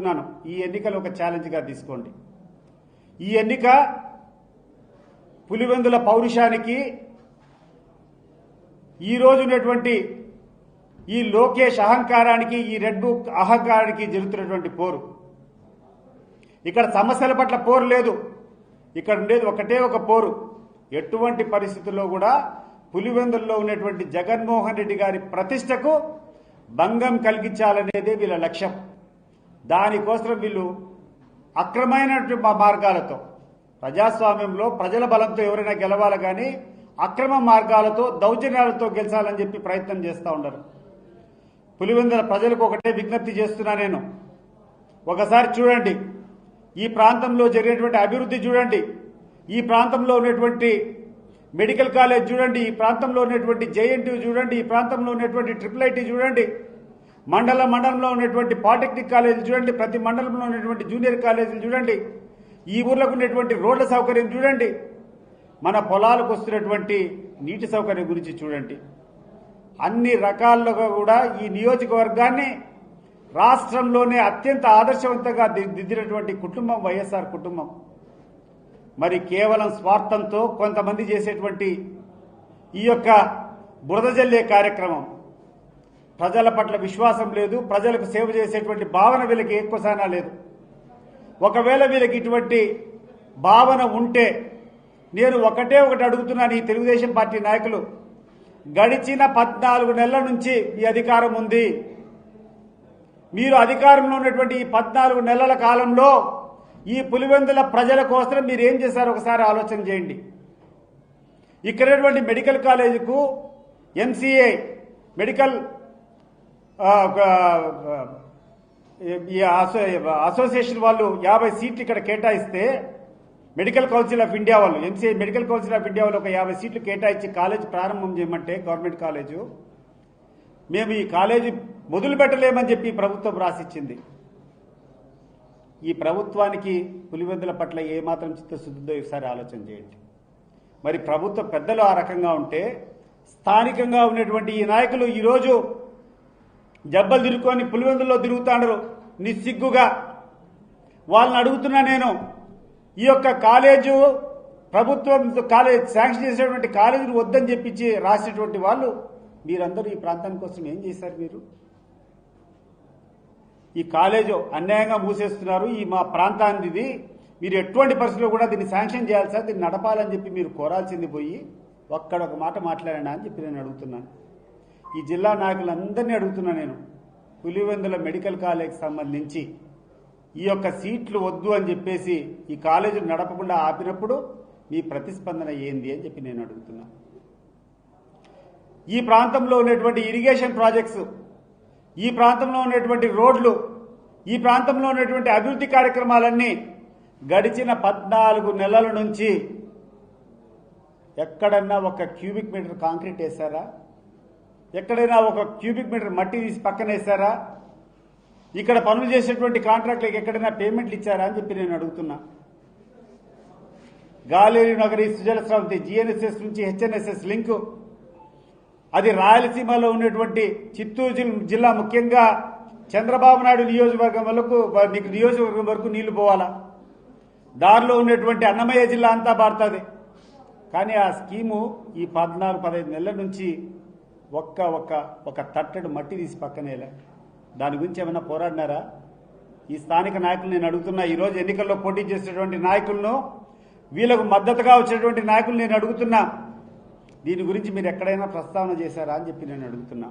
చెప్తున్నాను ఈ ఎన్నికలు ఒక ఛాలెంజ్గా తీసుకోండి. ఈ ఎన్నిక పులివెందుల పౌరుషానికి ఈ ఉన్నటువంటి ఈ లోకేష్ అహంకారానికి ఈ రెడ్ బుక్ అహంకారానికి జరుగుతున్నటువంటి పోరు. ఇక్కడ సమస్యల పట్ల పోరు లేదు. ఇక్కడ ఉండేది ఒకటే ఒక పోరు. ఎటువంటి పరిస్థితుల్లో కూడా పులివెందుల్లో ఉన్నటువంటి జగన్మోహన్ రెడ్డి గారి ప్రతిష్టకు భంగం కలిగించాలనేదే వీళ్ళ లక్ష్యం. దానికోసం వీళ్ళు అక్రమైనటువంటి మార్గాలతో ప్రజాస్వామ్యంలో ప్రజల బలంతో ఎవరైనా గెలవాలి కానీ అక్రమ మార్గాలతో దౌర్జన్యాలతో గెలిచాలని చెప్పి ప్రయత్నం చేస్తూ ఉండరు. పులివెందుల ప్రజలకు ఒకటే విజ్ఞప్తి చేస్తున్నా నేను. ఒకసారి చూడండి ఈ ప్రాంతంలో జరిగినటువంటి అభివృద్ధి చూడండి ఈ ప్రాంతంలో ఉన్నటువంటి మెడికల్ కాలేజ్ చూడండి ఈ ప్రాంతంలో ఉన్నటువంటి జేఎన్టీ చూడండి ఈ ప్రాంతంలో ఉన్నటువంటి ట్రిపుల్ ఐటీ చూడండి మండల మండలంలో ఉన్నటువంటి పాలిటెక్నిక్ కాలేజీలు చూడండి ప్రతి మండలంలో ఉన్నటువంటి జూనియర్ కాలేజీలు చూడండి ఈ ఊర్లకు ఉన్నటువంటి రోడ్ల సౌకర్యం చూడండి మన పొలాలకు వస్తున్నటువంటి నీటి సౌకర్యం గురించి చూడండి. అన్ని రకాలుగా కూడా ఈ నియోజకవర్గాన్ని రాష్ట్రంలోనే అత్యంత ఆదర్శవంతంగా ది- దిద్దినటువంటి కుటుంబం వైఎస్ఆర్ కుటుంబం. మరి కేవలం స్వార్థంతో కొంతమంది చేసేటువంటి ఈ యొక్క బురద జల్లే కార్యక్రమం. ప్రజల పట్ల విశ్వాసం లేదు ప్రజలకు సేవ చేసేటువంటి భావన వీళ్ళకి ఎక్కువసానా లేదు. ఒకవేళ వీళ్ళకి ఇటువంటి భావన ఉంటే నేను ఒకటే ఒకటి అడుగుతున్నాను ఈ తెలుగుదేశం పార్టీ నాయకులు. గడిచిన పద్నాలుగు నెలల నుంచి మీ అధికారం ఉంది. మీరు అధికారంలో ఉన్నటువంటి ఈ పద్నాలుగు నెలల కాలంలో ఈ పులివెందుల ప్రజల కోసం మీరు ఏం చేశారో ఒకసారి ఆలోచన చేయండి. ఇక్కడటువంటి మెడికల్ కాలేజీకు ఎంసీఏ మెడికల్ ఈ అసోసియేషన్ వాళ్ళు యాభై సీట్లు ఇక్కడ కేటాయిస్తే మెడికల్ కౌన్సిల్ ఆఫ్ ఇండియా వాళ్ళు MCI medical council of India వాళ్ళు ఒక యాభై సీట్లు కేటాయించి కాలేజ్ ప్రారంభం చేయమంటే గవర్నమెంట్ కాలేజు. మేము ఈ కాలేజీ మొదలు పెట్టలేమని చెప్పి ప్రభుత్వం రాసిచ్చింది. ఈ ప్రభుత్వానికి పులివెందుల పట్ల ఏమాత్రం చిత్తశుద్ధితో ఒకసారి ఆలోచన చేయండి. మరి ప్రభుత్వ పెద్దలు ఆ రకంగా ఉంటే స్థానికంగా ఉన్నటువంటి ఈ నాయకులు ఈరోజు జబ్బలు తిరుక్కొని పులివెందుల్లో తిరుగుతాండరు. నిస్సిగ్గుగా. వాళ్ళని అడుగుతున్నా నేను ఈ యొక్క కాలేజు ప్రభుత్వం కాలేజ్ శాంక్షన్ చేసేటువంటి కాలేజీని వద్దని చెప్పించి రాసినటువంటి వాళ్ళు మీరందరూ ఈ ప్రాంతాని కోసం ఏం చేశారు మీరు? ఈ కాలేజు అన్యాయంగా మూసేస్తున్నారు ఈ మా ప్రాంతానికి ఇది. మీరు ఎటువంటి పరిస్థితుల్లో కూడా దీన్ని శాంక్షన్ చేయాలి సార్ దీన్ని నడపాలని చెప్పి మీరు కోరాల్సింది పోయి ఒక్కడొక మాట మాట్లాడినా అని చెప్పి నేను అడుగుతున్నాను. ఈ జిల్లా నాయకులందరినీ అడుగుతున్నా నేను. పులివెందుల మెడికల్ కాలేజ్కి సంబంధించి ఈ యొక్క సీట్లు వద్దు అని చెప్పేసి ఈ కాలేజీలు నడపకుండా ఆపినప్పుడు మీ ప్రతిస్పందన ఏంది అని చెప్పి నేను అడుగుతున్నా. ఈ ప్రాంతంలో ఉన్నటువంటి ఇరిగేషన్ ప్రాజెక్ట్స్ ఈ ప్రాంతంలో ఉన్నటువంటి రోడ్లు ఈ ప్రాంతంలో ఉన్నటువంటి అభివృద్ధి కార్యక్రమాలన్నీ గడిచిన పద్నాలుగు నెలల నుంచి ఎక్కడన్నా ఒక క్యూబిక్ మీటర్ కాంక్రీట్ వేశారా? ఎక్కడైనా ఒక క్యూబిక్ మీటర్ మట్టి తీసి పక్కన వేశారా ఇక్కడ పనులు చేసేటువంటి కాంట్రాక్టులకు ఎక్కడైనా పేమెంట్లు ఇచ్చారా అని చెప్పి నేను అడుగుతున్నా. గాలేరు నగరి సుజల స్రవంతి జిఎన్ఎస్ఎస్ నుంచి హెచ్ఎన్ఎస్ఎస్ లింకు. అది రాయలసీమలో ఉన్నటువంటి చిత్తూరు జిల్లా ముఖ్యంగా చంద్రబాబు నాయుడు నియోజకవర్గం వరకు నీకు నియోజకవర్గం వరకు నీళ్ళు పోవాలా? దారిలో ఉన్నటువంటి అన్నమయ్య జిల్లా అంతా పారుతుంది. కానీ ఆ స్కీము ఈ పద్నాలుగు పదహైదు నెలల నుంచి ఒక్క ఒక్క ఒక తట్టడు మట్టి తీసి పక్కనేలే దాని గురించి ఏమైనా పోరాడినారా? ఈ స్థానిక నాయకులు నేను అడుగుతున్నా ఈరోజు ఎన్నికల్లో పోటీ చేసేటువంటి నాయకులను వీళ్ళకు మద్దతుగా వచ్చినటువంటి నాయకులు నేను అడుగుతున్నా. దీని గురించి మీరు ఎక్కడైనా ప్రస్తావన చేశారా అని చెప్పి నేను అడుగుతున్నా.